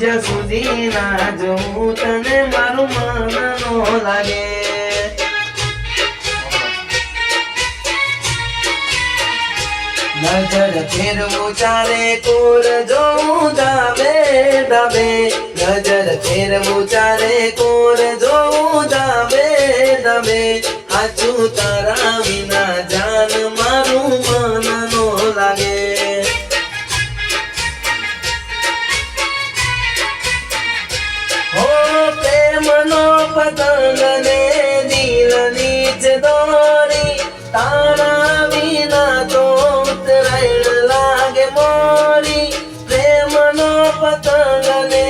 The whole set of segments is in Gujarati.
જ્યાં સુધી ના જોઉં તને મારું મન નો લાગે. નજર ફેરવું ચારે કોર જોઉં ધાબે ધાબે નજર ફેરવું ચારે કોર જોઉં ધાબે ધાબે હાચું તારા તારા વિના તો ઉતરાયણ લાગે મોરી પ્રેમનો પતંગ ને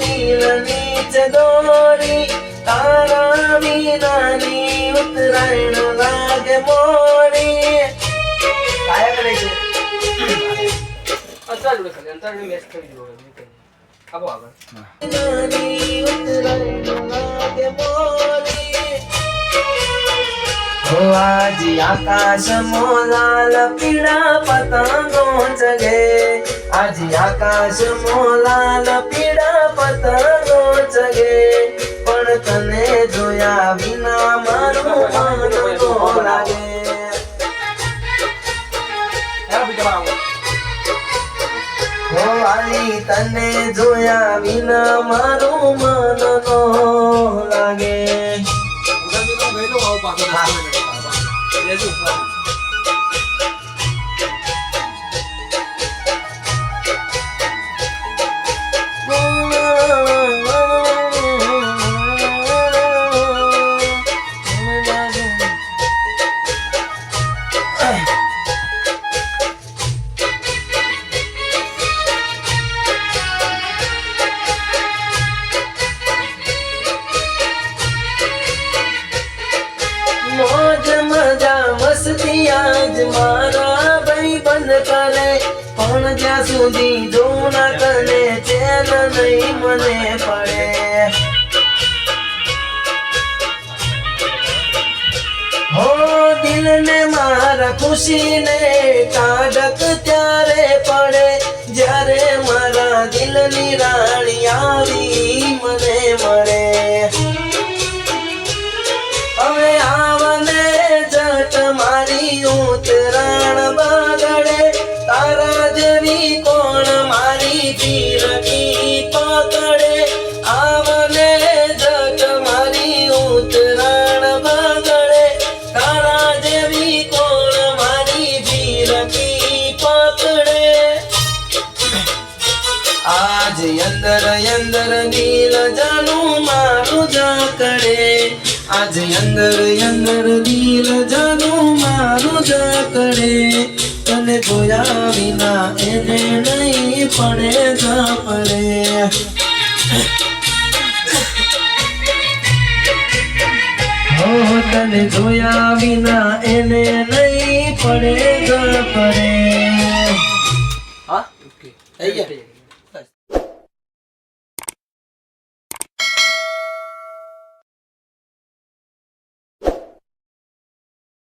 દિલ નીચે દોરી. તારા વિના ની ઉતરાયણ લાગે મોરી. અંતરાળ અંતરાળ મેચ કરી દો આગળ. ઉતરાયણ લાગે આજી આકાશ મોલાલ પીળા પતંગો ચગે આજી આકાશ મોલાલ પીળા પતંગો ચગે પણ તને જોયા વિના મારું મન લાગે. હો આલી તને જોયા વિના મારું જ્યાં સુધી જો ના તને ચેન નહીં મને પડે. હો દિલ ને મારા ખુશી ને કાઢક ત્યારે પડે. જ્યારે મારા દિલની જેવી કોણ મારી તીરકી પકડે? આવને જટ મારી ઉતરાણ બગડે. તારા જેવી કોણ મારી તીરકી પકડે? આજ અંદર અંદર દિલ જાનું મારું જાકડે આજ અંદર અંદર દિલ જાનું મારું જાકડે તને જોયા વિના પડે ઝપડે હો તને જોયા વિના એને નહીં પડે ઝપડે હા? ઓકે. થઈ ગયા?